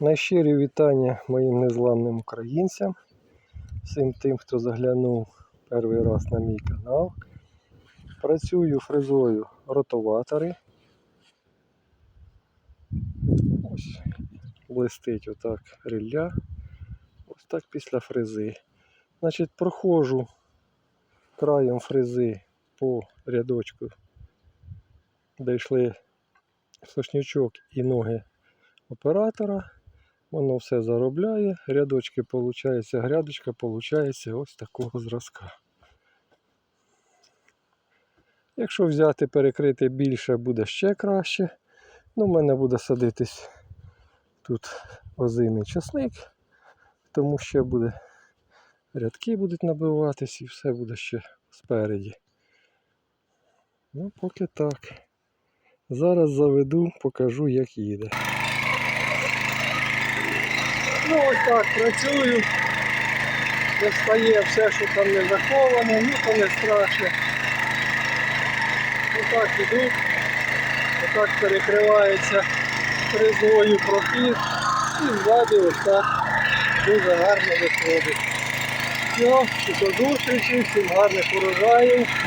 Найщирі вітання моїм незламним українцям, всім тим, хто заглянув перший раз на мій канал. Працюю фрезою ротоватори. Ось блистить отак рилля. Ось так після фрези. Значить, проходжу краєм фрези по рядочку, де йшли сошнячок і ноги оператора. Воно все заробляє, рядочки получається, грядочка получається ось такого зразка. Якщо взяти, перекрити більше, буде ще краще. Ну, в мене буде садитись тут озимий часник, тому ще буде рядки будуть набиватись і все буде ще спереді. Ну, поки так. Зараз заведу, покажу, як їде. Ну ось так працюю. Достає все, що там не заховане, ну то не страшно. Отак іду. Отак перекривається фрезою прохід. І ззаді ось так дуже гарно виходить. Все, і до зустрічі, всім гарних урожаїв.